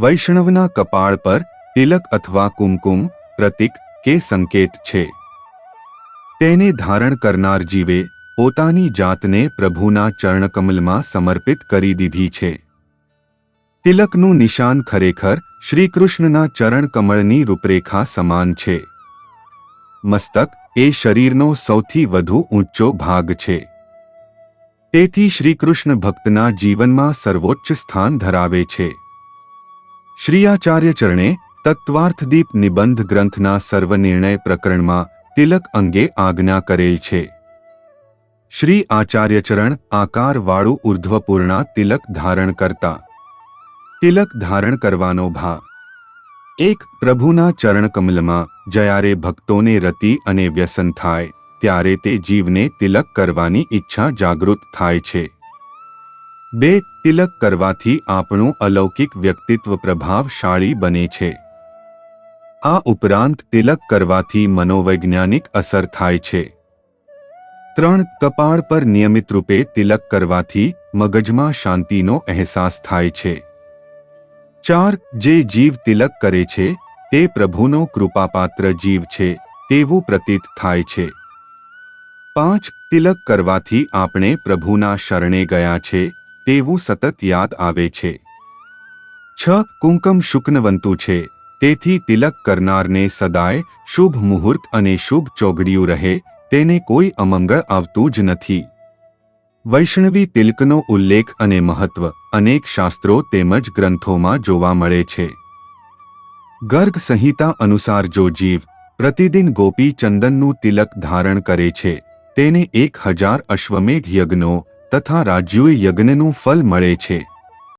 વૈષ્ણવના કપાળ પર તિલક અથવા કુમકુમ પ્રતીક કે સંકેત છે. તેને ધારણ કરનાર જીવે પોતાની જાતને પ્રભુના ચરણકમલમાં સમર્પિત કરી દીધી છે. તિલકનું નિશાન ખરેખર શ્રીકૃષ્ણના ચરણકમળની રૂપરેખા સમાન છે. મસ્તક એ શરીરનો સૌથી વધુ ઊંચો ભાગ છે. તેથી શ્રીકૃષ્ણ ભક્તના જીવનમાં સર્વોચ્ચ સ્થાન ધરાવે છે. શ્રીયાચાર્ય ચરણે તત્વાર્થદીપ નિબંધ ગ્રંથના સર્વનિર્ણય પ્રકરણમાં તિલક અંગે આજ્ઞા કરેલ છે. શ્રી આચાર્યચરણ આકારવાળું ઉર્ધ્વપૂર્ણા તિલક ધારણ કરતા. તિલક ધારણ કરવાનો ભા એક પ્રભુના ચરણકમલમાં જ્યારે ભક્તોને રતિ અને વ્યસન થાય, ત્યારે તે જીવને તિલક કરવાની ઈચ્છા જાગૃત થાય છે. બે તિલક કરવાથી આપણું અલૌકિક વ્યક્તિત્વ પ્રભાવશાળી બને છે. આ ઉપરાંત તિલક કરવાથી મનોવૈજ્ઞાનિક અસર થાય છે. ત્રણ કપાળ પર નિયમિત રૂપે તિલક કરવાથી મગજમાં શાંતિનો અહેસાસ થાય છે. ચાર, જે જીવ તિલક કરે છે, તે પ્રભુનો કૃપાપાત્ર જીવ છે, તેવું પ્રતીત થાય છે. પાંચ, તિલક કરવાથી આપણે પ્રભુના શરણે ગયા છે તેવું સતત યાદ આવે છે. છ કુંકમ શુક્નવંતુ છે. તેથી તિલક કરનારને સદાય શુભ મુહૂર્ત અને શુભ ચોગડિયું રહે, તેને કોઈ અમંગળ આવતું જ નથી. વૈષ્ણવી તિલકનો ઉલ્લેખ અને મહત્વ અનેક શાસ્ત્રો તેમજ ગ્રંથોમાં જોવા મળે છે. ગર્ગ સંહિતા અનુસાર જો જીવ પ્રતિદિન ગોપી ચંદનનું તિલક ધારણ કરે છે, તેને એક હજાર અશ્વમેઘ યજ્ઞો તથા રાજ્યોએ યજ્ઞનું ફલ મળે છે.